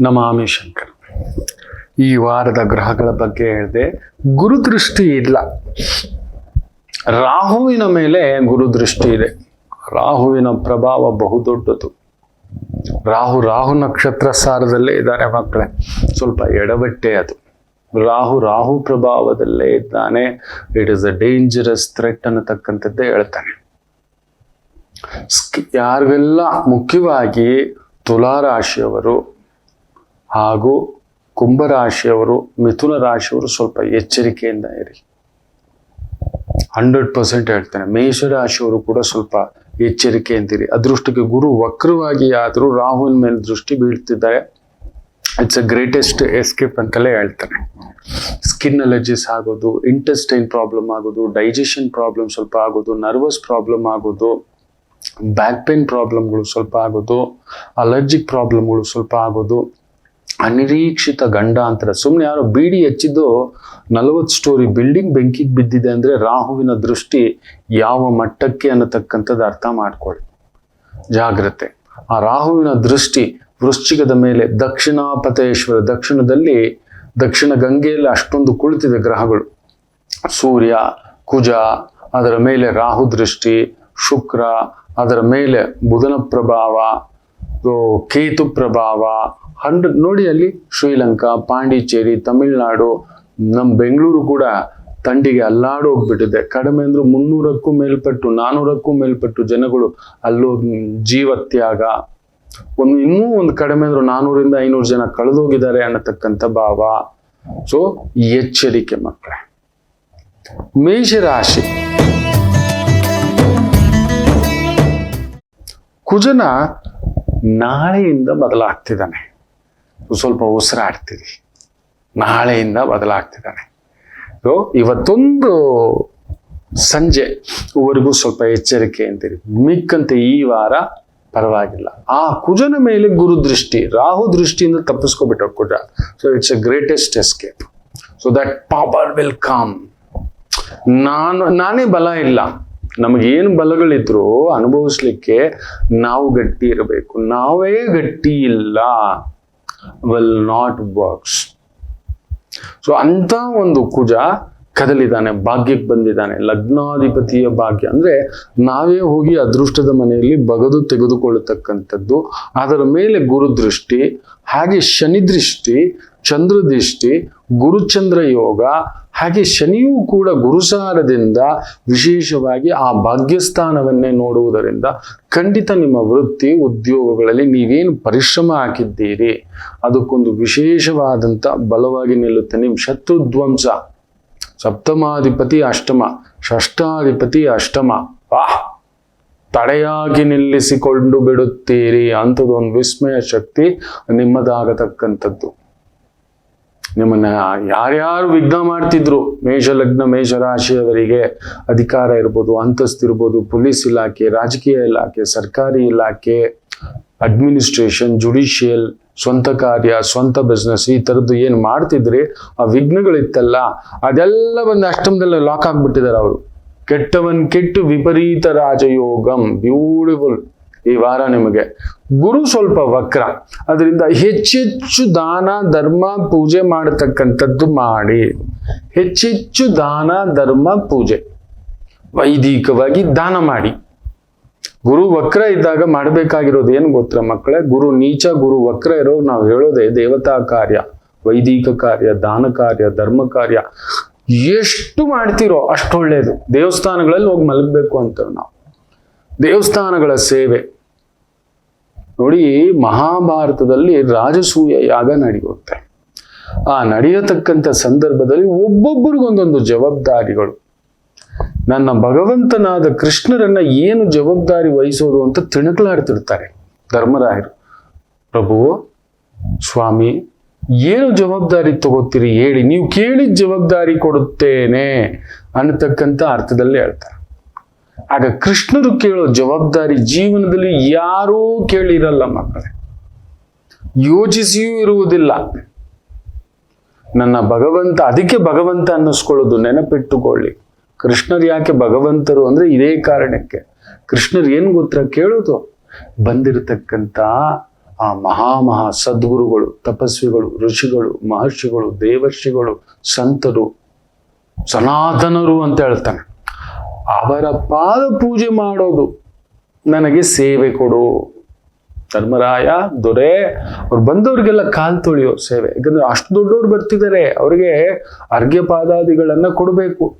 ನಮಾಮಿ ಶಂಕರ್ ಈ ವಾರದ ಗ್ರಹಗಳ ಬಗ್ಗೆ ಹೇಳಿದೆ, ಗುರುದೃಷ್ಟಿ ಇಲ್ಲ. ರಾಹುವಿನ ಮೇಲೆ ಗುರುದೃಷ್ಟಿ ಇದೆ. ರಾಹುವಿನ ಪ್ರಭಾವ ಬಹುದೊಡ್ಡದು ರಾಹು ರಾಹು ನಕ್ಷತ್ರ ಸಾರದಲ್ಲೇ ಇದ್ದಾರೆ ಮಕ್ಕಳೇ. ಸ್ವಲ್ಪ ಎಡವಟ್ಟೆ ಅದು. ರಾಹು ರಾಹು ಪ್ರಭಾವದಲ್ಲೇ ಇದ್ದಾನೆ. It is a dangerous threat ಅನ್ನತಕ್ಕಂಥದ್ದೇ ಹೇಳ್ತಾನೆ. ಯಾರಿಗೆಲ್ಲ ಮುಖ್ಯವಾಗಿ ತುಲಾ ರಾಶಿಯವರು ಹಾಗೂ ಕುಂಭರಾಶಿಯವರು, ಮಿಥುನ ರಾಶಿಯವರು ಸ್ವಲ್ಪ ಎಚ್ಚರಿಕೆಯಿಂದ ಇರಿ. ಹಂಡ್ರೆಡ್ ಪರ್ಸೆಂಟ್ ಹೇಳ್ತಾನೆ ಮೇಷರಾಶಿಯವರು ಕೂಡ ಸ್ವಲ್ಪ ಎಚ್ಚರಿಕೆಯಿಂದಿರಿ ಅದೃಷ್ಟಕ್ಕೆ ಗುರು ವಕ್ರವಾಗಿ ಆದರೂ ರಾಹುವಿನ ಮೇಲೆ ದೃಷ್ಟಿ ಬೀಳ್ತಿದ್ದಾರೆ. ಇಟ್ಸ್ ಅ ಗ್ರೇಟೆಸ್ಟ್ ಎಸ್ಕೇಪ್ ಅಂತಲೇ ಹೇಳ್ತಾರೆ ಸ್ಕಿನ್ ಅಲರ್ಜಿಸ್ ಆಗೋದು ಇಂಟೆಸ್ಟೈನ್ ಪ್ರಾಬ್ಲಮ್ ಆಗೋದು ಡೈಜೆಷನ್ ಪ್ರಾಬ್ಲಮ್ ಸ್ವಲ್ಪ ಆಗೋದು ನರ್ವಸ್ ಪ್ರಾಬ್ಲಮ್ ಆಗೋದು ಬ್ಯಾಕ್ ಪೇನ್ ಪ್ರಾಬ್ಲಮ್ಗಳು ಸ್ವಲ್ಪ ಆಗೋದು ಅಲರ್ಜಿಕ್ ಪ್ರಾಬ್ಲಮ್ಗಳು ಸ್ವಲ್ಪ ಆಗೋದು. ಅನಿರೀಕ್ಷಿತ ಗಂಡಾಂತರ. ಸುಮ್ಮನೆ ಯಾರೋ ಬೀಡಿ ಹಚ್ಚಿದ್ದು ನಲವತ್ತು ಸ್ಟೋರಿ ಬಿಲ್ಡಿಂಗ್ ಬೆಂಕಿಗೆ ಬಿದ್ದಿದೆ ಅಂದರೆ ರಾಹುವಿನ ದೃಷ್ಟಿ ಯಾವ ಮಟ್ಟಕ್ಕೆ ಅನ್ನತಕ್ಕಂಥದ್ದು ಅರ್ಥ ಮಾಡ್ಕೊಳ್ಳಿ. ಜಾಗ್ರತೆ. ಆ ರಾಹುವಿನ ದೃಷ್ಟಿ ವೃಶ್ಚಿಕದ ಮೇಲೆ ದಕ್ಷಿಣಾಪತೇಶ್ವರ ದಕ್ಷಿಣದಲ್ಲಿ ದಕ್ಷಿಣ ಗಂಗೆಯಲ್ಲಿ ಅಷ್ಟೊಂದು ಕುಳಿತಿದೆ ಗ್ರಹಗಳು. ಸೂರ್ಯ, ಕುಜ, ಅದರ ಮೇಲೆ ರಾಹು ದೃಷ್ಟಿ, ಶುಕ್ರ, ಅದರ ಮೇಲೆ ಬುಧನ ಪ್ರಭಾವ ಕೇತು ಪ್ರಭಾವ ಹಂಡ್ರೆಡ್ ನೋಡಿ ಅಲ್ಲಿ ಶ್ರೀಲಂಕಾ, ಪಾಂಡಿಚೇರಿ, ತಮಿಳುನಾಡು ನಮ್ಮ ಬೆಂಗಳೂರು ಕೂಡ ತಂಡಿಗೆ ಅಲ್ಲಾಡು ಹೋಗ್ಬಿಟ್ಟಿದೆ. ಕಡಿಮೆ ಅಂದ್ರೆ ಮುನ್ನೂರಕ್ಕೂ ಮೇಲ್ಪಟ್ಟು, ನಾನೂರಕ್ಕೂ ಮೇಲ್ಪಟ್ಟು ಜನಗಳು ಅಲ್ಲೋ ಜೀವತ್ಯಾಗ ಒಂದು ಇನ್ನೂ ಒಂದು ಕಡಿಮೆ ಅಂದ್ರೆ ನಾನೂರಿಂದ ಐನೂರು ಜನ ಕಳೆದೋಗಿದ್ದಾರೆ ಅನ್ನತಕ್ಕಂಥ ಭಾವ. ಸೊ ಎಚ್ಚರಿಕೆ ಮಕ್ಕಳೇ ಮೇಷರಾಶಿ. ಕುಜನ ನಾಳೆಯಿಂದ ಬದಲಾಗ್ತಿದ್ದಾನೆ. ಸ್ವಲ್ಪ ಉಸಿರಾಡ್ತೀರಿ. ನಾಳೆಯಿಂದ ಬದಲಾಗ್ತಿದ್ದಾನೆ. ಸೊ ಇವತ್ತೊಂದು ಸಂಜೆವರೆಗೂ ಸ್ವಲ್ಪ ಎಚ್ಚರಿಕೆ ಅಂತೀರಿ. ಮಿಕ್ಕಂತೆ ಈ ವಾರ ಪರವಾಗಿಲ್ಲ. ಆ ಕುಜನ ಮೇಲೆ ಗುರು ದೃಷ್ಟಿ, ರಾಹು ದೃಷ್ಟಿಯಿಂದ ತಪ್ಪಿಸ್ಕೊಬಿಟ್ಟ Kuja. So it's a greatest escape so that power will come ನಾನು, ನಾನೇ ಬಲ ಇಲ್ಲ. ನಮಗೇನು ಬಲಗಳಿದ್ರು ಅನುಭವಿಸ್ಲಿಕ್ಕೆ ನಾವು ಗಟ್ಟಿ ಇರಬೇಕು. ನಾವೇ ಗಟ್ಟಿ ಇಲ್ಲ. ವಿಲ್ ನಾಟ್ ವರ್ಕ್ಸ್ ಸೊ ಅಂತ ಒಂದು ಕುಜ ಕದಲಿದ್ದಾನೆ, ಭಾಗ್ಯಕ್ಕೆ ಬಂದಿದ್ದಾನೆ. ಲಗ್ನಾಧಿಪತಿಯ ಭಾಗ್ಯ. ಅಂದ್ರೆ ನಾವೇ ಹೋಗಿ ಅದೃಷ್ಟದ ಮನೆಯಲ್ಲಿ ಬಗದು ತೆಗೆದುಕೊಳ್ಳತಕ್ಕಂಥದ್ದು. ಅದರ ಮೇಲೆ ಗುರುದೃಷ್ಟಿ ಹಾಗೆ ಶನಿ ದೃಷ್ಟಿ, ಚಂದ್ರ ದೃಷ್ಟಿ ಗುರುಚಂದ್ರ ಯೋಗ, ಹಾಗೆ ಶನಿಯೂ ಕೂಡ ಗುರುಸಾರದಿಂದ ವಿಶೇಷವಾಗಿ ಆ ಭಾಗ್ಯಸ್ಥಾನವನ್ನೇ ನೋಡುವುದರಿಂದ ಖಂಡಿತ ನಿಮ್ಮ ವೃತ್ತಿ ಉದ್ಯೋಗಗಳಲ್ಲಿ ನೀವೇನು ಪರಿಶ್ರಮ ಹಾಕಿದ್ದೀರಿ, ಅದಕ್ಕೊಂದು ವಿಶೇಷವಾದಂಥ ಬಲವಾಗಿ ನಿಲ್ಲುತ್ತೆ. ನಿಮ್ಮ ಶತ್ರುಧ್ವಂಸ, ಸಪ್ತಮಾಧಿಪತಿ ಅಷ್ಟಮ ಷಷ್ಟಾಧಿಪತಿ ಅಷ್ಟಮ ವಾಹ್ ತಡೆಯಾಗಿ ನಿಲ್ಲಿಸಿಕೊಂಡು ಬಿಡುತ್ತೀರಿ ಅಂಥದ್ದೊಂದು ವಿಸ್ಮಯ ಶಕ್ತಿ ನಿಮ್ಮದಾಗತಕ್ಕಂಥದ್ದು. ನಿಮ್ಮನ್ನ ಯಾರ್ಯಾರು ವಿಘ್ನ ಮಾಡ್ತಿದ್ರು ಮೇಷಲಗ್ನ ಮೇಷ ರಾಶಿಯವರಿಗೆ ಅಧಿಕಾರ ಇರ್ಬೋದು, ಅಂತಸ್ತು ಇರ್ಬೋದು, ಪೊಲೀಸ್ ಇಲಾಖೆ, ರಾಜಕೀಯ ಇಲಾಖೆ, ಸರ್ಕಾರಿ ಇಲಾಖೆ ಅಡ್ಮಿನಿಸ್ಟ್ರೇಷನ್ ಜುಡಿಷಿಯಲ್ ಸ್ವಂತ ಕಾರ್ಯ, ಸ್ವಂತ ಬಿಸ್ನೆಸ್ ಈ ಥರದ್ದು ಏನು ಮಾಡ್ತಿದ್ರಿ, ಆ ವಿಘ್ನಗಳಿತ್ತಲ್ಲ, ಅದೆಲ್ಲ ಬಂದು ಅಷ್ಟಮದಲ್ಲ ಲಾಕ್ ಆಗ್ಬಿಟ್ಟಿದ್ದಾರೆ ಅವರು. ಕೆಟ್ಟವನ್ ಕೆಟ್ಟು ವಿಪರೀತ ರಾಜಯೋಗಂ ಬ್ಯೂಟಿಫುಲ್ ಈ ವಾರ ನಿಮಗೆ. ಗುರು ಸ್ವಲ್ಪ ವಕ್ರ. ಅದರಿಂದ ಹೆಚ್ಚೆಚ್ಚು ದಾನ, ಧರ್ಮ, ಪೂಜೆ ಮಾಡತಕ್ಕಂಥದ್ದು ಮಾಡಿ. ಹೆಚ್ಚೆಚ್ಚು ದಾನ, ಧರ್ಮ, ಪೂಜೆ. ವೈದಿಕವಾಗಿ ದಾನ ಮಾಡಿ. ಗುರು ವಕ್ರ ಇದ್ದಾಗ ಮಾಡಬೇಕಾಗಿರೋದು ಏನು ಗೊತ್ತಾ ಮಕ್ಕಳೇ? ಗುರು ನೀಚ, ಗುರು ವಕ್ರ ಇರೋ ನಾವು ಹೇಳೋದೇ ದೇವತಾ ಕಾರ್ಯ, ವೈದಿಕ ಕಾರ್ಯ, ದಾನ ಕಾರ್ಯ, ಧರ್ಮ ಕಾರ್ಯ. ಎಷ್ಟು ಮಾಡ್ತಿರೋ ಅಷ್ಟೊಳ್ಳೇದು ದೇವಸ್ಥಾನಗಳಲ್ಲಿ ಹೋಗಿ ಮಲಗಬೇಕು ಅಂತೇವೆ ನಾವು. ದೇವಸ್ಥಾನಗಳ ಸೇವೆ. ನೋಡಿ, ಮಹಾಭಾರತದಲ್ಲಿ ರಾಜಸೂಯ ಯಾಗ ನಡೆಯುತ್ತೆ. ಆ ನಡೆಯತಕ್ಕಂಥ ಸಂದರ್ಭದಲ್ಲಿ ಒಬ್ಬೊಬ್ಬರಿಗೊಂದೊಂದು ಜವಾಬ್ದಾರಿಗಳು. ನನ್ನ ಭಗವಂತನಾದ ಕೃಷ್ಣರನ್ನ ಏನು ಜವಾಬ್ದಾರಿ ವಹಿಸೋದು ಅಂತ ತಿಣಕಲಾಡ್ತಿರ್ತಾರೆ ಧರ್ಮರಾಯರು. ಪ್ರಭು, ಸ್ವಾಮಿ, ಏನು ಜವಾಬ್ದಾರಿ ತಗೋತೀರಿ ಹೇಳಿ. ನೀವು ಕೇಳಿದ ಜವಾಬ್ದಾರಿ ಕೊಡುತ್ತೇನೆ ಅನ್ನತಕ್ಕಂಥ ಅರ್ಥದಲ್ಲಿ ಹೇಳ್ತಾರೆ. ಆಗ ಕೃಷ್ಣರು ಕೇಳೋ ಜವಾಬ್ದಾರಿ ಜೀವನದಲ್ಲಿ ಯಾರೂ ಕೇಳಿರಲ್ಲ ಮಕ್ಕಳೇ. ಯೋಚಿಸಿಯೂ ಇರುವುದಿಲ್ಲ. ನನ್ನ ಭಗವಂತ, ಅದಕ್ಕೆ ಭಗವಂತ ಅನ್ನಿಸ್ಕೊಳ್ಳೋದು ನೆನಪಿಟ್ಟುಕೊಳ್ಳಿ. ಕೃಷ್ಣರು ಯಾಕೆ ಭಗವಂತರು ಅಂದ್ರೆ ಇದೇ ಕಾರಣಕ್ಕೆ. ಕೃಷ್ಣರು ಏನ್ ಗೊತ್ತಾ ಕೇಳೋದು? ಬಂದಿರತಕ್ಕಂಥ ಆ ಮಹಾ ಮಹಾ ಸದ್ಗುರುಗಳು, ತಪಸ್ವಿಗಳು, ಋಷಿಗಳು, ಮಹರ್ಷಿಗಳು, ದೇವರ್ಷಿಗಳು, ಸಂತರು, ಸನಾತನರು ಅಂತ ಹೇಳ್ತಾನೆ. ಅವರ ಪಾದ ಪೂಜೆ ಮಾಡೋದು. ನನಗೆ ಸೇವೆ ಕೊಡು. ಧರ್ಮರಾಯ, ದೊರೆ, ಅವ್ರು ಬಂದವ್ರಿಗೆಲ್ಲ ಕಾಲ್ ತೊಳೆಯೋ ಸೇವೆ. ಯಾಕಂದ್ರೆ ಅಷ್ಟು ದೊಡ್ಡವ್ರು ಬರ್ತಿದ್ದಾರೆ, ಅವ್ರಿಗೆ ಅರ್ಘ್ಯ ಪಾದಾದಿಗಳನ್ನ ಕೊಡಬೇಕು.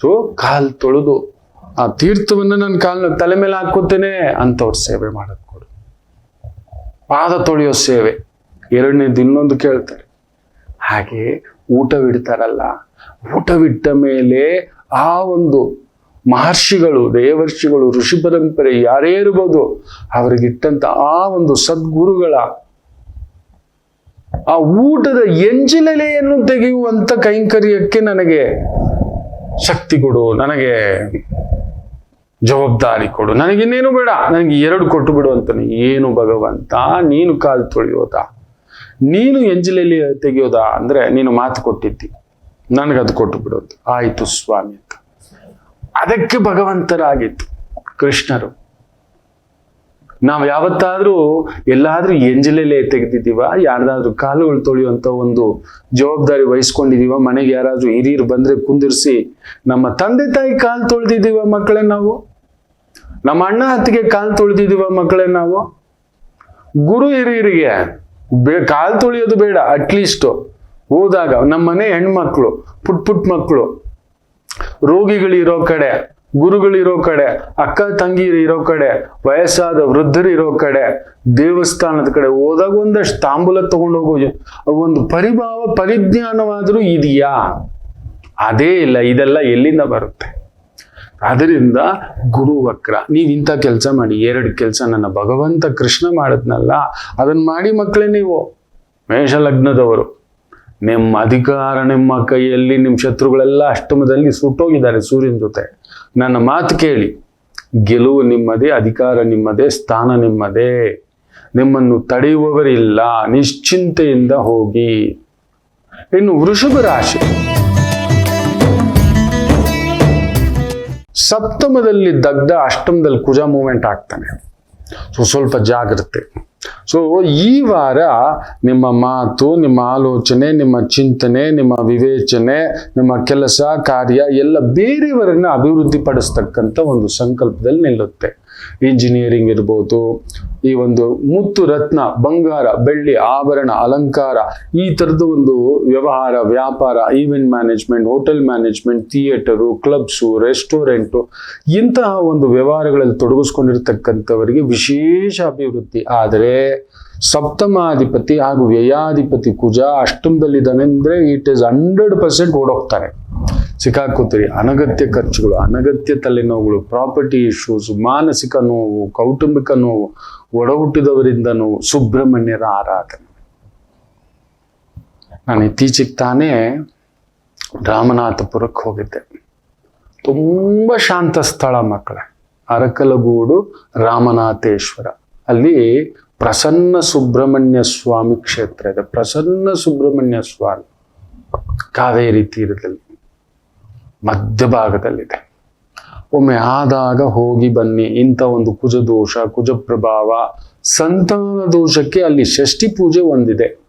ಸೊ ಕಾಲ್ ತೊಳೆದು, ಆ ತೀರ್ಥವನ್ನ ನನ್ನ ಕಾಲ್ನ ತಲೆ ಮೇಲೆ ಹಾಕೋತೇನೆ ಅಂತವ್ರ ಸೇವೆ ಮಾಡೋದು ಕೊಡು. ಪಾದ ತೊಳೆಯೋ ಸೇವೆ. ಎರಡನೇದು ಇನ್ನೊಂದು ಕೇಳ್ತಾರೆ. ಹಾಗೆ ಊಟವಿಡ್ತಾರಲ್ಲ ಊಟವಿಟ್ಟ ಮೇಲೆ ಆ ಒಂದು ಮಹರ್ಷಿಗಳು, ದೇವರ್ಷಿಗಳು, ಋಷಿ ಪರಂಪರೆ ಯಾರೇ ಇರ್ಬೋದು ಅವರಿಗಿಟ್ಟಂತ ಆ ಒಂದು ಸದ್ಗುರುಗಳ ಆ ಊಟದ ಎಂಜಿಲೆಲೆಯನ್ನು ತೆಗೆಯುವಂತ ಕೈಂಕರ್ಯಕ್ಕೆ ನನಗೆ ಶಕ್ತಿ ಕೊಡು, ನನಗೆ ಜವಾಬ್ದಾರಿ ಕೊಡು. ನನಗಿನ್ನೇನು ಬೇಡ, ನನಗೆ ಎರಡು ಕೊಟ್ಟು ಬಿಡು ಅಂತಾನೆ ಏನು ಭಗವಂತ ನೀನು ಕಾಲು ತೊಳೆಯೋದಾ? ನೀನು ಎಂಜಲಲ್ಲಿ ತೆಗೆಯೋದಾ? ಅಂದ್ರೆ ನೀನು ಮಾತು ಕೊಟ್ಟಿದ್ದಿ. ನನಗದು ಕೊಟ್ಟು ಬಿಡೋದು ಆಯಿತು ಸ್ವಾಮಿ ಅಂತ. ಅದಕ್ಕೆ ಭಗವಂತರಾಗಿತ್ತು ಕೃಷ್ಣರು. ನಾವು ಯಾವತ್ತಾದ್ರೂ ಎಲ್ಲಾದ್ರೂ ಎಂಜಲೆಲೆ ತೆಗೆದಿದ್ದೀವ, ಯಾರ್ದಾದ್ರೂ ಕಾಲುಗಳು ತೊಳೆಯುವಂತ ಒಂದು ಜವಾಬ್ದಾರಿ ವಹಿಸ್ಕೊಂಡಿದೀವ ಮನೆಗೆ ಯಾರಾದ್ರೂ ಹಿರಿಯರು ಬಂದ್ರೆ ಕುಂದಿರ್ಸಿ, ನಮ್ಮ ತಂದೆ ತಾಯಿ ಕಾಲು ತೊಳೆದಿದ್ದೀವ ಮಕ್ಕಳೇ ನಾವು? ನಮ್ಮ ಅಣ್ಣ ಹತ್ತಿಗೆ ಕಾಲು ತೊಳೆದಿದ್ದೀವ ಮಕ್ಕಳೇ ನಾವು? ಗುರು ಹಿರಿಯರಿಗೆ ಬೇ, ಕಾಲು ತೊಳೆಯೋದು ಬೇಡ ಅಟ್ಲೀಸ್ಟ್ ಹೋದಾಗ ನಮ್ಮ ಮನೆ ಹೆಣ್ಮಕ್ಳು ಪುಟ್ ಪುಟ್ ಮಕ್ಕಳು ರೋಗಿಗಳಿರೋ ಕಡೆ, ಗುರುಗಳಿರೋ ಕಡೆ, ಅಕ್ಕ ತಂಗಿರು ಇರೋ ಕಡೆ, ವಯಸ್ಸಾದ ವೃದ್ಧರು ಇರೋ ಕಡೆ, ದೇವಸ್ಥಾನದ ಕಡೆ ಹೋದಾಗ ಒಂದಷ್ಟು ತಾಂಬೂಲ ತಗೊಂಡೋಗೋ ಒಂದು ಪರಿಭಾವ ಪರಿಜ್ಞಾನವಾದರೂ ಇದೆಯಾ? ಅದೇ ಇಲ್ಲ, ಇದೆಲ್ಲ ಎಲ್ಲಿಂದ ಬರುತ್ತೆ? ಅದರಿಂದ ಗುರು ವಕ್ರ, ನೀವು ಇಂಥ ಕೆಲಸ ಮಾಡಿ, ಎರಡು ಕೆಲಸ ನನ್ನ ಭಗವಂತ ಕೃಷ್ಣ ಮಾಡಿದ್ನಲ್ಲ ಅದನ್ನ ಮಾಡಿ ಮಕ್ಕಳೇ ನೀವು, ಮೇಷಲಗ್ನದವರು. ನಿಮ್ಮ ಅಧಿಕಾರ ನಿಮ್ಮ ಕೈಯಲ್ಲಿ, ನಿಮ್ಮ ಶತ್ರುಗಳೆಲ್ಲ ಅಷ್ಟಮದಲ್ಲಿ ಸುಟ್ಟೋಗಿದ್ದಾರೆ ಸೂರ್ಯನ ಜೊತೆ. ನನ್ನ ಮಾತು ಕೇಳಿ. ಗೆಲುವು ನಿಮ್ಮದೇ, ಅಧಿಕಾರ ನಿಮ್ಮದೇ, ಸ್ಥಾನ ನಿಮ್ಮದೇ. ನಿಮ್ಮನ್ನು ತಡೆಯುವವರಿಲ್ಲ. ನಿಶ್ಚಿಂತೆಯಿಂದ ಹೋಗಿ. ಇನ್ನು ವೃಷಭ ರಾಶಿ. ಸಪ್ತಮದಲ್ಲಿ ದಗ್ಧ, ಅಷ್ಟಮದಲ್ಲಿ ಕುಜ ಮೂಮೆಂಟ್ ಆಗ್ತಾನೆ. ಸ್ವಲ್ಪ ಜಾಗ್ರತೆ. ಸೊ ಈ ವಾರ ನಿಮ್ಮ ಮಾತು, ನಿಮ್ಮ ಆಲೋಚನೆ, ನಿಮ್ಮ ಚಿಂತನೆ, ನಿಮ್ಮ ವಿವೇಚನೆ, ನಿಮ್ಮ ಕೆಲಸ, ಕಾರ್ಯ ಎಲ್ಲ ಬೇರೆಯವರನ್ನ ಅಭಿವೃದ್ಧಿ ಒಂದು ಸಂಕಲ್ಪದಲ್ಲಿ ನಿಲ್ಲುತ್ತೆ. ಇಂಜಿನಿಯರಿಂಗ್ ಇರ್ಬೋದು, ಈ ಒಂದು ಮುತ್ತು ರತ್ನ, ಬಂಗಾರ, ಬೆಳ್ಳಿ, ಆಭರಣ, ಅಲಂಕಾರ, ಈ ಥರದ ಒಂದು ವ್ಯವಹಾರ, ವ್ಯಾಪಾರ event management hotel management theatre clubs restaurant ಇಂತಹ ಒಂದು ವ್ಯವಹಾರಗಳಲ್ಲಿ ತೊಡಗಿಸ್ಕೊಂಡಿರ್ತಕ್ಕಂಥವರಿಗೆ ವಿಶೇಷ ಅಭಿವೃದ್ಧಿ. ಆದರೆ ಸಪ್ತಮಾಧಿಪತಿ ಹಾಗೂ ವ್ಯಯಾಧಿಪತಿ ಕುಜ ಅಷ್ಟಮದಲ್ಲಿದ್ದಾನೆ ಅಂದರೆ ಇಟ್ ಇಸ್ ಹಂಡ್ರೆಡ್ ಪರ್ಸೆಂಟ್ ಓಡೋಗ್ತಾರೆ. ಸಿಕ್ಕಾಕೋತೀರಿ ಅನಗತ್ಯ ಖರ್ಚುಗಳು, ಅನಗತ್ಯ ತಲೆನೋವುಗಳು ಪ್ರಾಪರ್ಟಿ ಇಶ್ಯೂಸ್ ಮಾನಸಿಕ ನೋವು, ಕೌಟುಂಬಿಕ ನೋವು ಒಡ ಹುಟ್ಟಿದವರಿಂದ ನೋವು, ಸುಬ್ರಹ್ಮಣ್ಯರ ಆರಾಧನೆ. ನಾನು ಇತ್ತೀಚೆಗೆ ತಾನೇ ರಾಮನಾಥಪುರಕ್ಕೆ ಹೋಗಿದ್ದೆ. ತುಂಬ ಶಾಂತ ಸ್ಥಳ ಮಕ್ಕಳೇ. ಅರಕಲಗೂಡು ರಾಮನಾಥೇಶ್ವರ. ಅಲ್ಲಿ ಪ್ರಸನ್ನ ಸುಬ್ರಹ್ಮಣ್ಯ ಸ್ವಾಮಿ ಕ್ಷೇತ್ರ ಇದೆ. ಪ್ರಸನ್ನ ಸುಬ್ರಹ್ಮಣ್ಯ ಸ್ವಾಮಿ. ಕಾವೇರಿ ತೀರದಲ್ಲಿ. ಮಧ್ಯಭಾಗದಲ್ಲಿದೆ. ಒಮ್ಮೆ ಆದಾಗ ಹೋಗಿ ಬನ್ನಿ, ಇಂಥ ಒಂದು ಕುಜ ದೋಷ ಕುಜ ಪ್ರಭಾವ ಸಂತಾನ ದೋಷಕ್ಕೆ ಅಲ್ಲಿ ಷಷ್ಠಿ ಪೂಜೆ ಒಂದಿದೆ.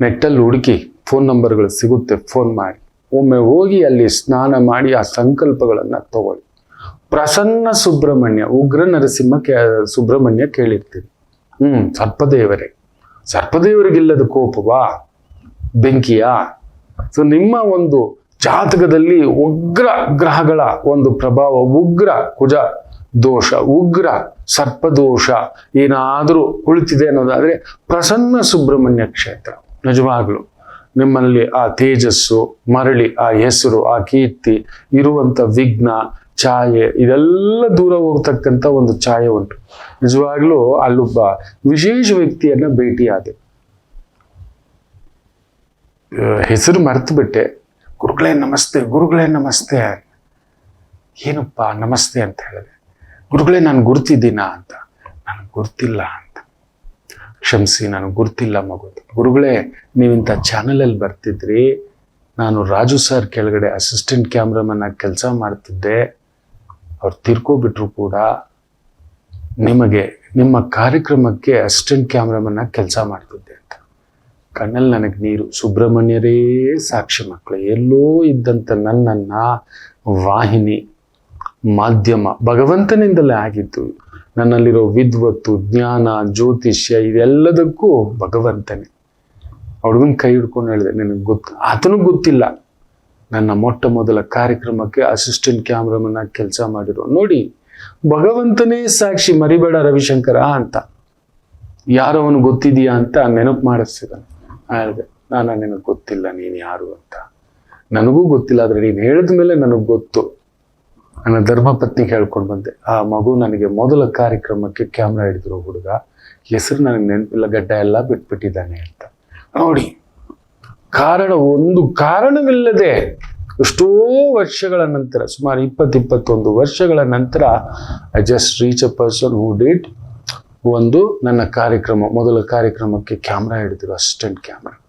ನೆಟ್ಟಲ್ಲಿ ಹುಡುಕಿ ಫೋನ್ ನಂಬರ್ಗಳು ಸಿಗುತ್ತೆ ಫೋನ್ ಮಾಡಿ. ಒಮ್ಮೆ ಹೋಗಿ ಅಲ್ಲಿ ಸ್ನಾನ ಮಾಡಿ ಆ ಸಂಕಲ್ಪಗಳನ್ನು ತಗೊಳ್ಳಿ. ಪ್ರಸನ್ನ ಸುಬ್ರಹ್ಮಣ್ಯ, ಉಗ್ರ ನರಸಿಂಹ ಕೇ, ಸುಬ್ರಹ್ಮಣ್ಯ ಕೇಳಿರ್ತೀವಿ ಹ್ಮ್, ಸರ್ಪದೇವರೇ. ಸರ್ಪದೇವರಿಗಿಲ್ಲದ ಕೋಪವಾ? ಬೆಂಕಿಯಾ? ಸೊ ನಿಮ್ಮ ಒಂದು ಜಾತಕದಲ್ಲಿ ಉಗ್ರ ಗ್ರಹಗಳ ಒಂದು ಪ್ರಭಾವ, ಉಗ್ರ ಕುಜ ದೋಷ, ಉಗ್ರ ಸರ್ಪದೋಷ ಏನಾದರೂ ಉಳಿತಿದೆ ಅನ್ನೋದಾದ್ರೆ ಪ್ರಸನ್ನ ಸುಬ್ರಹ್ಮಣ್ಯ ಕ್ಷೇತ್ರ. ನಿಜವಾಗ್ಲು ನಿಮ್ಮಲ್ಲಿ ಆ ತೇಜಸ್ಸು, ಮರಳಿ, ಆ ಹೆಸರು, ಆ ಕೀರ್ತಿ ಇರುವಂಥ ವಿಘ್ನ, ಛಾಯೆ, ಇದೆಲ್ಲ ದೂರ ಹೋಗ್ತಕ್ಕಂಥ ಒಂದು ಛಾಯೆ ಉಂಟು. ನಿಜವಾಗ್ಲೂ ಅಲ್ಲೊಬ್ಬ ವಿಶೇಷ ವ್ಯಕ್ತಿಯನ್ನು ಭೇಟಿಯಾದೆ. ಹೆಸರು ಮರೆತು ಬಿಟ್ಟೆ ಗುರುಗಳೇ ನಮಸ್ತೆ ಗುರುಗಳೇ ನಮಸ್ತೆ. ಏನಪ್ಪ ನಮಸ್ತೆ ಅಂತ ಹೇಳಿದೆ ಗುರುಗಳೇ ನಾನು ಗುರ್ತಿದ್ದೀನಾ ಅಂತ. ನನಗೆ ಗುರ್ತಿಲ್ಲ ಅಂತ. ಕ್ಷಮಿಸಿ ನನಗೆ ಗುರ್ತಿಲ್ಲ ಮಗು. ಗುರುಗಳೇ, ನೀವಿಂಥ ಚಾನಲಲ್ಲಿ ಬರ್ತಿದ್ರಿ. ನಾನು ರಾಜು ಸರ್ ಕೆಳಗಡೆ ಅಸಿಸ್ಟೆಂಟ್ ಕ್ಯಾಮ್ರಾಮನ್ ಆಗಿ ಕೆಲಸ ಮಾಡ್ತಿದ್ದೆ. ಅವ್ರು ತಿರ್ಕೋಬಿಟ್ರು ಕೂಡ. ನಿಮಗೆ, ನಿಮ್ಮ ಕಾರ್ಯಕ್ರಮಕ್ಕೆ ಅಸಿಸ್ಟೆಂಟ್ ಕ್ಯಾಮ್ರಾಮನ್ನ ಕೆಲಸ ಮಾಡ್ತಿದ್ದೆ. ಕಣ್ಣಲ್ಲಿ ನನಗೆ ನೀರು. ಸುಬ್ರಹ್ಮಣ್ಯರೇ ಸಾಕ್ಷಿ ಮಕ್ಕಳು ಎಲ್ಲೋ ಇದ್ದಂಥ ನನ್ನನ್ನು ವಾಹಿನಿ, ಮಾಧ್ಯಮ, ಭಗವಂತನಿಂದಲೇ ಆಗಿದ್ದು, ನನ್ನಲ್ಲಿರೋ ವಿದ್ವತ್ತು, ಜ್ಞಾನ, ಜ್ಯೋತಿಷ್ಯ, ಇದೆಲ್ಲದಕ್ಕೂ ಭಗವಂತನೇ. ಹುಡುಗನ ಕೈ ಹಿಡ್ಕೊಂಡು ಹೇಳಿದೆ, ನಿನಗೆ ಗೊತ್ತು ಆತನೂ ಗೊತ್ತಿಲ್ಲ. ನನ್ನ ಮೊಟ್ಟ ಮೊದಲ ಕಾರ್ಯಕ್ರಮಕ್ಕೆ ಅಸಿಸ್ಟೆಂಟ್ ಕ್ಯಾಮ್ರಾಮನ್ ಆಗಿ ಕೆಲಸ ಮಾಡಿರೋ, ನೋಡಿ, ಭಗವಂತನೇ ಸಾಕ್ಷಿ ಮರಿಬೇಡ ರವಿಶಂಕರ ಅಂತ. ಯಾರೋ ಅವನು ಗೊತ್ತಿದೆಯಾ ಅಂತ ನೆನಪು ಮಾಡಿಸ್ತಿದ್ದಾನೆ. ಹೇಳಿದೆ ನಾನು ನಿನಗೆ ಗೊತ್ತಿಲ್ಲ ನೀನು ಯಾರು ಅಂತ. ನನಗೂ ಗೊತ್ತಿಲ್ಲ, ಆದರೆ ನೀನು ಹೇಳಿದ ಮೇಲೆ ನನಗೆ ಗೊತ್ತು ನನ್ನ ಧರ್ಮಪತ್ನಿಗೆ ಹೇಳ್ಕೊಂಡು ಬಂದೆ. ಆ ಮಗು ನನಗೆ ಮೊದಲ ಕಾರ್ಯಕ್ರಮಕ್ಕೆ ಕ್ಯಾಮ್ರಾ ಹಿಡಿದಿರೋ ಹುಡುಗ, ಹೆಸರು ನನಗೆ ನೆನಪಿಲ್ಲ, ಗಡ್ಡ ಎಲ್ಲ ಬಿಟ್ಬಿಟ್ಟಿದ್ದಾನೆ ಅಂತ. ನೋಡಿ, ಕಾರಣ ಒಂದು ಕಾರಣವಿಲ್ಲದೆ ಎಷ್ಟೋ ವರ್ಷಗಳ ನಂತರ, ಸುಮಾರು ಇಪ್ಪತ್ತು ಇಪ್ಪತ್ತೊಂದು ವರ್ಷಗಳ ನಂತರ I just reach a person who did ಒಂದು ನನ್ನ ಕಾರ್ಯಕ್ರಮ, ಮೊದಲ ಕಾರ್ಯಕ್ರಮಕ್ಕೆ ಕ್ಯಾಮ್ರಾ ಹಿಡಿದ್ರು ಅಸಿಸ್ಟೆಂಟ್ ಕ್ಯಾಮ್ರಾ.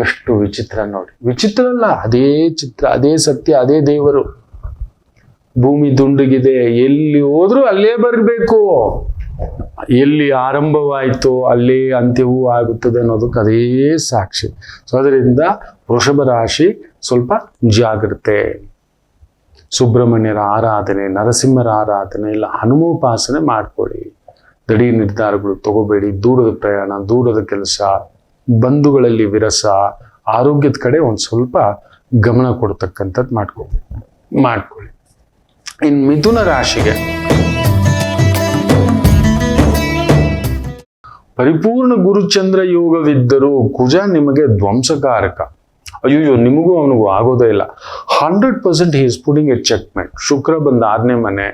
ಎಷ್ಟು ವಿಚಿತ್ರ ನೋಡಿ. ವಿಚಿತ್ರ ಅಲ್ಲ, ಅದೇ ಚಿತ್ರ, ಅದೇ ಸತ್ಯ, ಅದೇ ದೇವರು. ಭೂಮಿ ದುಂಡಗಿದೆ, ಎಲ್ಲಿ ಹೋದ್ರೂ ಅಲ್ಲೇ ಬರಬೇಕು. ಎಲ್ಲಿ ಆರಂಭವಾಯಿತು ಅಲ್ಲೇ ಅಂತ್ಯವೂ ಆಗುತ್ತದೆ ಅನ್ನೋದಕ್ಕೆ ಅದೇ ಸಾಕ್ಷಿ. ಸೊ ಅದರಿಂದ ವೃಷಭ ರಾಶಿ ಸ್ವಲ್ಪ ಜಾಗ್ರತೆ. ಸುಬ್ರಹ್ಮಣ್ಯರ ಆರಾಧನೆ, ನರಸಿಂಹರ ಆರಾಧನೆ, ಇಲ್ಲ, ಹನುಮೋಪಾಸನೆ ಮಾಡ್ಕೊಳ್ಳಿ. ದಡಿ ನಿರ್ಧಾರಗಳು ತಗೋಬೇಡಿ ದೂರದ ಪ್ರಯಾಣ ದೂರದ ಕೆಲಸ, ಬಂಧುಗಳಲ್ಲಿ ವಿರಸ, ಆರೋಗ್ಯದ ಕಡೆ ಒಂದು ಸ್ವಲ್ಪ ಗಮನ ಕೊಡ್ತಕ್ಕಂಥದ್ದು ಮಾಡ್ಕೊಳ್ಳಿ ಮಾಡ್ಕೊಳ್ಳಿ. ಇನ್ನು ಮಿಥುನ ರಾಶಿಗೆ ಪರಿಪೂರ್ಣ ಗುರುಚಂದ್ರ ಯೋಗವಿದ್ದರೂ ಕುಜ ನಿಮಗೆ ಧ್ವಂಸಕಾರಕ. ಅಯ್ಯೋ ನಿಮಗೂ ಅವನಿಗೂ ಆಗೋದೇ ಇಲ್ಲ. Hundred percent is putting a checkmate Shukra ಬಂದ ಆರನೇ ಮನೆ.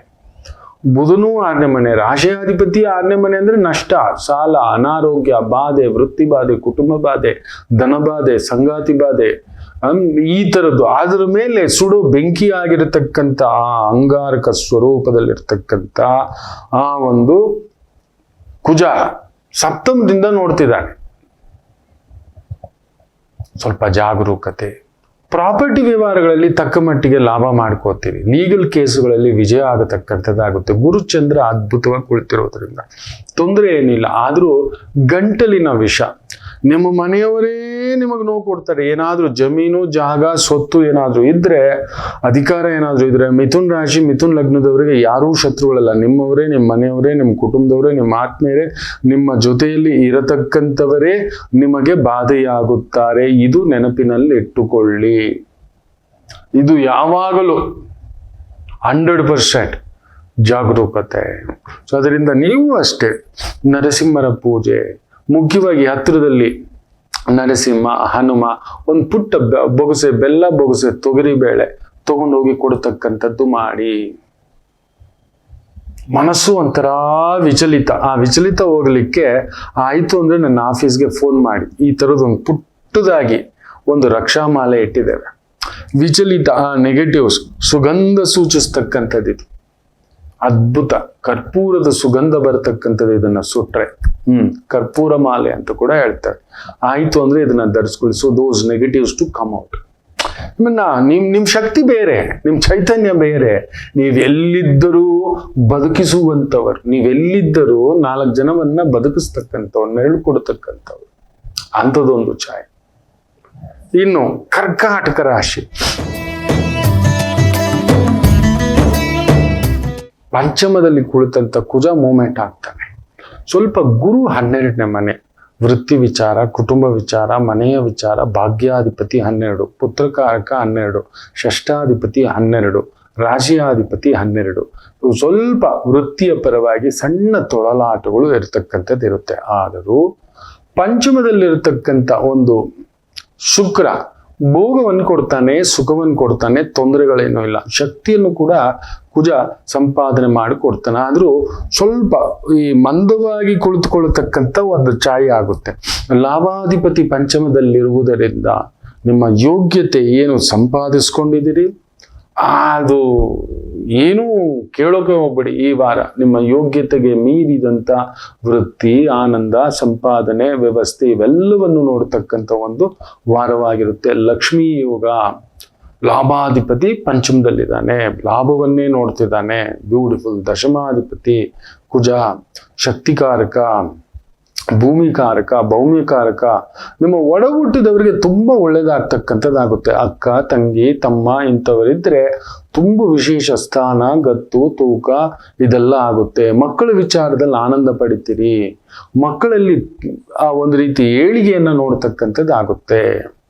ಬುಧನೂ ಆರನೇ ಮನೆ, ರಾಶಿಯಾಧಿಪತಿ ಆರನೇ ಮನೆ ಅಂದ್ರೆ ನಷ್ಟ, ಸಾಲ, ಅನಾರೋಗ್ಯ ಬಾಧೆ, ವೃತ್ತಿ ಬಾಧೆ, ಕುಟುಂಬ ಬಾಧೆ, ಧನ ಬಾಧೆ, ಸಂಗಾತಿ ಬಾಧೆ ಈ ತರದ್ದು. ಅದರ ಮೇಲೆ ಸುಡು ಬೆಂಕಿ ಆಗಿರತಕ್ಕಂಥ ಆ ಅಂಗಾರಕ ಸ್ವರೂಪದಲ್ಲಿರ್ತಕ್ಕಂಥ ಆ ಒಂದು ಕುಜ ಸಪ್ತಮದಿಂದ ನೋಡ್ತಿದ್ದಾನೆ. ಸ್ವಲ್ಪ ಜಾಗರೂಕತೆ. ಪ್ರಾಪರ್ಟಿ ವ್ಯವಹಾರಗಳಲ್ಲಿ ತಕ್ಕ ಮಟ್ಟಿಗೆ ಲಾಭ ಮಾಡ್ಕೋತೀವಿ ಲೀಗಲ್ ಕೇಸುಗಳಲ್ಲಿ ವಿಜಯ ಆಗತಕ್ಕಂಥದ್ದಾಗುತ್ತೆ. ಗುರುಚಂದ್ರ ಅದ್ಭುತವಾಗಿ ಕುಳಿತಿರೋದ್ರಿಂದ. ತೊಂದರೆ ಏನಿಲ್ಲ. ಆದರೂ ಗಂಟಲಿನ ವಿಷ ನಿಮ್ಮ ಮನೆಯವರೇ ನಿಮಗೆ ನೋವು ಕೊಡ್ತಾರೆ. ಏನಾದರೂ ಜಮೀನು, ಜಾಗ, ಸ್ವತ್ತು ಏನಾದರೂ ಇದ್ದರೆ ಅಧಿಕಾರ ಏನಾದರೂ ಇದ್ದರೆ ಮಿಥುನ್ ರಾಶಿ, ಮಿಥುನ್ ಲಗ್ನದವರಿಗೆ ಯಾರೂ ಶತ್ರುಗಳಲ್ಲ. ನಿಮ್ಮವರೇ, ನಿಮ್ಮ ಮನೆಯವರೇ, ನಿಮ್ಮ ಕುಟುಂಬದವರೇ, ನಿಮ್ಮ ಆತ್ಮೀಯರೇ, ನಿಮ್ಮ ಜೊತೆಯಲ್ಲಿ ಇರತಕ್ಕಂಥವರೇ ನಿಮಗೆ ಬಾಧೆಯಾಗುತ್ತಾರೆ. ಇದು ನೆನಪಿನಲ್ಲಿ ಇಟ್ಟುಕೊಳ್ಳಿ ಇದು ಯಾವಾಗಲೂ ಹಂಡ್ರೆಡ್ ಪರ್ಸೆಂಟ್ ಜಾಗರೂಕತೆ. ಸೊ ಅದರಿಂದ ನೀವು ಅಷ್ಟೇ ನರಸಿಂಹರ ಪೂಜೆ. ಮುಖ್ಯವಾಗಿ ಹತ್ತಿರದಲ್ಲಿ ನರಸಿಂಹ, ಹನುಮ, ಒಂದು ಪುಟ್ಟ ಬೊಗಸೆ, ಬೆಲ್ಲ ಬೊಗಸೆ, ತೊಗರಿ ಬೇಳೆ ತಗೊಂಡೋಗಿ ಕೊಡ್ತಕ್ಕಂಥದ್ದು ಮಾಡಿ. ಮನಸ್ಸು ಒಂಥರ ವಿಚಲಿತ. ಆ ವಿಚಲಿತ ಹೋಗ್ಲಿಕ್ಕೆ ಆಯಿತು ಅಂದ್ರೆ ನನ್ನ ಆಫೀಸ್ಗೆ ಫೋನ್ ಮಾಡಿ. ಈ ಥರದ ಒಂದು ಪುಟ್ಟದಾಗಿ ಒಂದು ರಕ್ಷಾಮಾಲೆ ಇಟ್ಟಿದ್ದೇವೆ. ವಿಚಲಿತ, ಆ ನೆಗೆಟಿವ್ಸ್ ಸುಗಂಧ ಸೂಚಿಸ್ತಕ್ಕಂಥದ್ದು ಅದ್ಭುತ. ಕರ್ಪೂರದ ಸುಗಂಧ ಬರತಕ್ಕಂಥದ್ದು ಇದನ್ನ ಸುಟ್ರೆ. ಹ್ಮ್, ಕರ್ಪೂರ ಮಾಲೆ ಅಂತ ಕೂಡ ಹೇಳ್ತಾರೆ. ಆಯ್ತು ಅಂದ್ರೆ ಇದನ್ನ ಧರಿಸ್ಕೊಳ್ಳಿ. So those negatives to come out ನಿಮ್ಮನ್ನ ನಿಮ್ ಶಕ್ತಿ ಬೇರೆ, ನಿಮ್ ಚೈತನ್ಯ ಬೇರೆ. ನೀವೆಲ್ಲಿದ್ದರೂ ಎಲ್ಲಿದ್ದರೂ ಬದುಕಿಸುವಂತವರು ನೀವೆಲ್ಲಿದ್ದರೂ ನಾಲ್ಕು ಜನವನ್ನ ಬದುಕಿಸ್ತಕ್ಕಂಥವ್ರು, ನೆರಳು ಕೊಡ್ತಕ್ಕಂಥವ್ರು. ಅಂಥದ್ದೊಂದು ಛಾಯೆ. ಇನ್ನು ಕರ್ಕಾಟಕ ರಾಶಿ. ಪಂಚಮದಲ್ಲಿ ಕುಳಿತಂತ ಕುಜ ಮೂಮೆಂಟ್ ಆಗ್ತಾನೆ. ಸ್ವಲ್ಪ ಗುರು ಹನ್ನೆರಡನೇ ಮನೆ, ವೃತ್ತಿ ವಿಚಾರ, ಕುಟುಂಬ ವಿಚಾರ, ಮನೆಯ ವಿಚಾರ, ಭಾಗ್ಯಾಧಿಪತಿ ಹನ್ನೆರಡು, ಪುತ್ರಕಾರಕ ಹನ್ನೆರಡು, ಷಷ್ಠಾಧಿಪತಿ ಹನ್ನೆರಡು, ರಾಶಿಯಾಧಿಪತಿ ಹನ್ನೆರಡು. ಸ್ವಲ್ಪ ವೃತ್ತಿಯ ಪರವಾಗಿ ಸಣ್ಣ ತೊಳಲಾಟಗಳು ಇರತಕ್ಕಂಥದ್ದು ಇರುತ್ತೆ ಆದರೂ ಪಂಚಮದಲ್ಲಿರತಕ್ಕಂಥ ಒಂದು ಶುಕ್ರ ಭೋಗವನ್ನು ಕೊಡ್ತಾನೆ, ಸುಖವನ್ನು ಕೊಡ್ತಾನೆ, ತೊಂದರೆಗಳೇನೂ ಇಲ್ಲ. ಶಕ್ತಿಯನ್ನು ಕೂಡ ಕುಜ ಸಂಪಾದನೆ ಮಾಡಿ ಕೊಡ್ತಾನೆ. ಆದ್ರೂ ಸ್ವಲ್ಪ ಈ ಮಂದವಾಗಿ ಕುಳಿತುಕೊಳ್ಳತಕ್ಕಂಥ ಒಂದು ಛಾಯೆ ಆಗುತ್ತೆ. ಲಾಭಾಧಿಪತಿ ಪಂಚಮದಲ್ಲಿರುವುದರಿಂದ ನಿಮ್ಮ ಯೋಗ್ಯತೆ ಏನು ಸಂಪಾದಿಸ್ಕೊಂಡಿದ್ದೀರಿ? ಅದು ಏನೂ ಕೇಳೋಕೆ ಹೋಗ್ಬೇಡಿ. ಈ ವಾರ ನಿಮ್ಮ ಯೋಗ್ಯತೆಗೆ ಮೀರಿದಂಥ ವೃತ್ತಿ, ಆನಂದ, ಸಂಪಾದನೆ, ವ್ಯವಸ್ಥೆ ಇವೆಲ್ಲವನ್ನು ನೋಡ್ತಕ್ಕಂಥ ಒಂದು ವಾರವಾಗಿರುತ್ತೆ. ಲಕ್ಷ್ಮೀ ಯೋಗ ಲಾಭಾಧಿಪತಿ ಪಂಚಮದಲ್ಲಿದ್ದಾನೆ. ಲಾಭವನ್ನೇ ನೋಡ್ತಿದ್ದಾನೆ. ಬ್ಯೂಟಿಫುಲ್ ದಶಮಾಧಿಪತಿ, ಕುಜ, ಶಕ್ತಿಕಾರಕ ಭೂಮಿಕಾರಕ, ಭೌಮಿಕಾರಕ, ನಿಮ್ಮ ಒಡ ಹುಟ್ಟಿದವರಿಗೆ ತುಂಬಾ ಒಳ್ಳೇದಾಗ್ತಕ್ಕಂಥದ್ದಾಗುತ್ತೆ. ಅಕ್ಕ, ತಂಗಿ, ತಮ್ಮ ಇಂಥವರಿದ್ದರೆ ತುಂಬ ವಿಶೇಷ ಸ್ಥಾನ, ಗತ್ತು, ತೂಕ ಇದೆಲ್ಲ ಆಗುತ್ತೆ. ಮಕ್ಕಳ ವಿಚಾರದಲ್ಲಿ ಆನಂದ ಪಡಿತೀರಿ. ಮಕ್ಕಳಲ್ಲಿ ಆ ಒಂದು ರೀತಿ ಏಳಿಗೆಯನ್ನ ನೋಡ್ತಕ್ಕಂಥದ್ದು ಆಗುತ್ತೆ